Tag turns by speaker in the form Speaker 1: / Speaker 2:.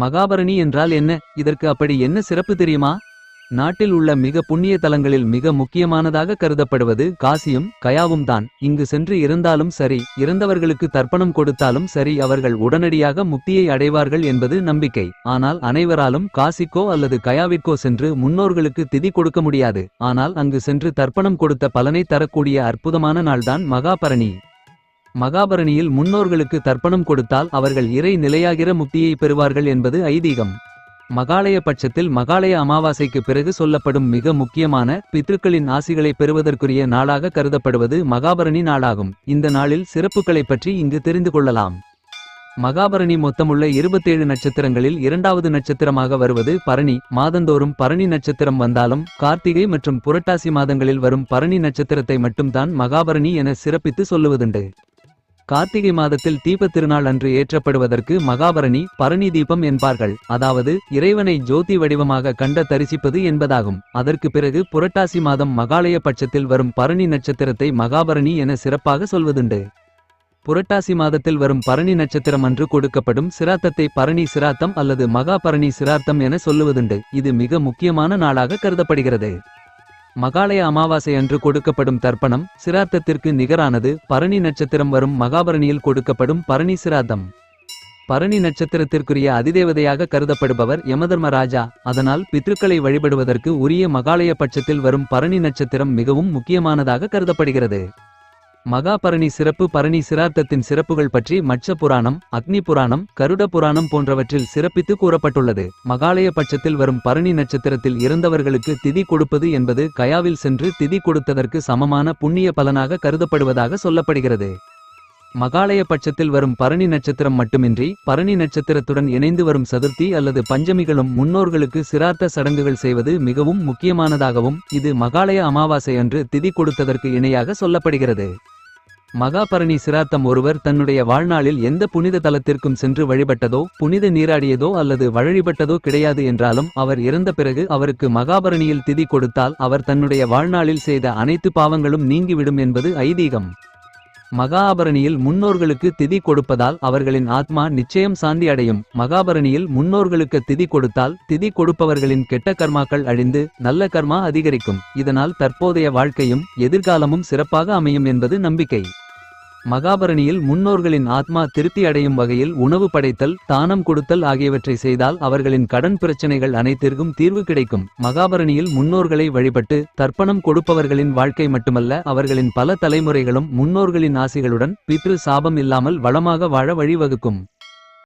Speaker 1: மகாபரணி என்றால் என்ன? இதற்கு அப்படி என்ன சிறப்பு தெரியுமா? நாட்டில் உள்ள மிக புண்ணிய தலங்களில் மிக முக்கியமானதாக கருதப்படுவது காசியும் கயாவும் தான். இங்கு சென்று இருந்தாலும் சரி இறந்தவர்களுக்கு தர்ப்பணம் கொடுத்தாலும் சரி அவர்கள் உடனடியாக முக்தியை அடைவார்கள் என்பது நம்பிக்கை. ஆனால் அனைவராலும் காசிக்கோ அல்லது கயாவிற்கோ சென்று முன்னோர்களுக்கு திதி கொடுக்க முடியாது. ஆனால் அங்கு சென்று தர்ப்பணம் கொடுத்த பலனை தரக்கூடிய அற்புதமான நாள்தான் மகாபரணி. மகாபரணியில் முன்னோர்களுக்கு தர்ப்பணம் கொடுத்தால் அவர்கள் இறை நிலையாகிற முக்தியை பெறுவார்கள் என்பது ஐதீகம். மகாலய பட்சத்தில் மகாலய அமாவாசைக்கு பிறகு சொல்லப்படும் மிக முக்கியமான பித்ருக்களின் ஆசிகளை பெறுவதற்குரிய நாளாக கருதப்படுவது மகாபரணி நாளாகும். இந்த நாளில் சிறப்புகளைப் பற்றி இங்கு தெரிந்து கொள்ளலாம். மகாபரணி மொத்தமுள்ள இருபத்தேழு நட்சத்திரங்களில் இரண்டாவது நட்சத்திரமாக வருவது பரணி. மாதந்தோறும் பரணி நட்சத்திரம் வந்தாலும் கார்த்திகை மற்றும் புரட்டாசி மாதங்களில் வரும் பரணி நட்சத்திரத்தை மட்டும்தான் மகாபரணி என சிறப்பித்து சொல்லுவதுண்டு. கார்த்திகை மாதத்தில் தீபத் திருநாள் அன்று ஏற்றப்படுவதற்கு மகாபரணி பரணி தீபம் என்பார்கள். அதாவது இறைவனை ஜோதி வடிவமாக கண்ட தரிசிப்பது என்பதாகும். அதற்கு பிறகு புரட்டாசி மாதம் மகாலய பட்சத்தில் வரும் பரணி நட்சத்திரத்தை மகாபரணி என சிறப்பாக சொல்வதுண்டு. புரட்டாசி மாதத்தில் வரும் பரணி நட்சத்திரம் அன்று கொடுக்கப்படும் சிராத்தத்தை பரணி சிராத்தம் அல்லது மகாபரணி சிராத்தம் என சொல்லுவதுண்டு. இது மிக முக்கியமான நாளாக கருதப்படுகிறது. மகாலய அமாவாசை அன்று கொடுக்கப்படும் தர்ப்பணம் சிரார்த்தத்திற்கு நிகரானது. பரணி நட்சத்திரம் வரும் மகாபரணியில் கொடுக்கப்படும் பரணி சிராதம் பரணி நட்சத்திரத்திற்குரிய அதிதேவதையாக கருதப்படுபவர் யமதர்மராஜா. அதனால் பித்ருக்களை வழிபடுவதற்கு உரிய மகாலய பட்சத்தில் வரும் பரணி நட்சத்திரம் மிகவும் முக்கியமானதாக கருதப்படுகிறது. மகாபரணி சிறப்பு பரணி சிரார்த்தத்தின் சிறப்புகள் பற்றி மச்ச புராணம் அக்னி புராணம் கருட புராணம் போன்றவற்றில் சிறப்பித்து கூறப்பட்டுள்ளது. மகாலய பட்சத்தில் வரும் பரணி நட்சத்திரத்தில் இறந்தவர்களுக்கு திதி கொடுப்பது என்பது கயாவில் சென்று திதி கொடுத்ததற்கு சமமான புண்ணிய பலனாக கருதப்படுவதாக சொல்லப்படுகிறது. மகாலய பட்சத்தில் வரும் பரணி நட்சத்திரம் மட்டுமின்றி பரணி நட்சத்திரத்துடன் இணைந்து வரும் சதுர்த்தி அல்லது பஞ்சமிகளும் முன்னோர்களுக்கு சிரார்த்த சடங்குகள் செய்வது மிகவும் முக்கியமானதாகவும் இது மகாலய அமாவாசை அன்று திதி கொடுத்ததற்கு இணையாக சொல்லப்படுகிறது. மகாபரணி சிராத்தம் ஒருவர் தன்னுடைய வாழ்நாளில் எந்த புனித தலத்திற்கும் சென்று வழிபட்டதோ புனித நீராடியதோ அல்லது வழிபட்டதோ கிடையாது என்றாலும் அவர் இறந்த பிறகு அவருக்கு மகாபரணியில் திதி கொடுத்தால் அவர் தன்னுடைய வாழ்நாளில் செய்த அனைத்து பாவங்களும் நீங்கிவிடும் என்பது ஐதீகம். மகாபரணியில் முன்னோர்களுக்கு திதி கொடுப்பதால் அவர்களின் ஆத்மா நிச்சயம் சாந்தி அடையும் மகாபரணியில் முன்னோர்களுக்கு திதி கொடுத்தால் திதி கொடுப்பவர்களின் கெட்ட கர்மாக்கள் அழிந்து நல்ல கர்மா அதிகரிக்கும். இதனால் தற்போதைய வாழ்க்கையும் எதிர்காலமும் சிறப்பாக அமையும் என்பது நம்பிக்கை. மகாபரணியில் முன்னோர்களின் ஆத்மா திருப்தி அடையும் வகையில் உணவு படைத்தல் தானம் கொடுத்தல் ஆகியவற்றை செய்தால் அவர்களின் கடன் பிரச்சனைகள் அனைத்திற்கும் தீர்வு கிடைக்கும். மகாபரணியில் முன்னோர்களை வழிபட்டு தர்ப்பணம் கொடுப்பவர்களின் வாழ்க்கை மட்டுமல்ல அவர்களின் பல தலைமுறைகளும் முன்னோர்களின் ஆசிகளுடன் பித்ரு சாபம் இல்லாமல் வளமாக வாழ வழிவகுக்கும்.